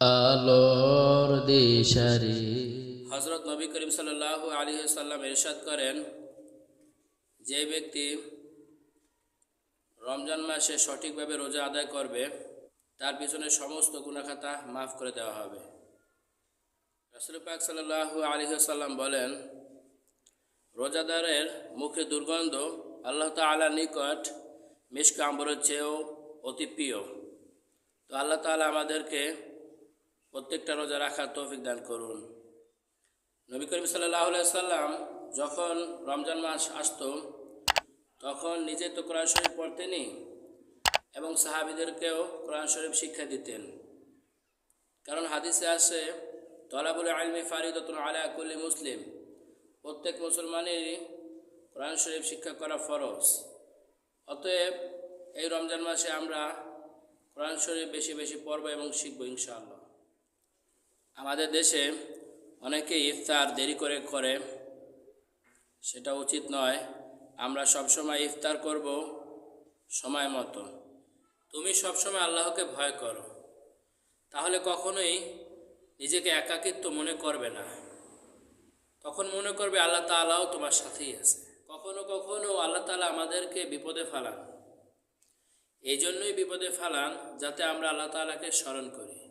আলোর দিশারি। হজরত নবী করিম সাল্লাহ আলী সাল্লাম ইরশাদ করেন, যে ব্যক্তি রমজান মাসে সঠিকভাবে রোজা আদায় করবে, তার পিছনে সমস্ত গুণাখাতা মাফ করে দেওয়া হবে। রাসুল পাক সাল্লাহ আলী সাল্লাম বলেন, রোজাদারের মুখে দুর্গন্ধ আল্লাহ তালার নিকট মিশকা আম্বরের চেয়েও অতি প্রিয়। তো আল্লাহ তালা আমাদেরকে প্রত্যেকটা রোজা রাখার তৌফিক দান করুন। নবী করিম সাল্লাহ সাল্লাম যখন রমজান মাস আসতো, তখন নিজে তো কোরআন শরীফ পড়তেনি এবং সাহাবিদেরকেও কোরআন শরীফ শিক্ষা দিতেন। কারণ হাদিসে আসে তলাবুল আলমি ফারিদতুন আলা কুল্লি মুসলিম। প্রত্যেক মুসলমানেরই কোরআন শরীফ শিক্ষা করা ফরজ। অতএব এই রমজান মাসে আমরা কোরআন শরীফ বেশি বেশি পড়ব এবং শিখব ইনশাআল্লাহ। আমাদের দেশে অনেকে ইফতার দেরি করে করে, সেটা উচিত নয়। আমরা সবসময় ইফতার করব সময় মতো। তুমি সবসময় আল্লাহকে ভয় করো। তাহলে কখনোই নিজেকে একাকিত্ব মনে করবে না। তখন মনে করবে আল্লাহ তালাও তোমার সাথেই আছে। কখনো কখনো আল্লাহ তালা আমাদেরকে বিপদে ফেলান। এই জন্যই বিপদে ফালান যাতে আমরা আল্লাহ তালাকে স্মরণ করি।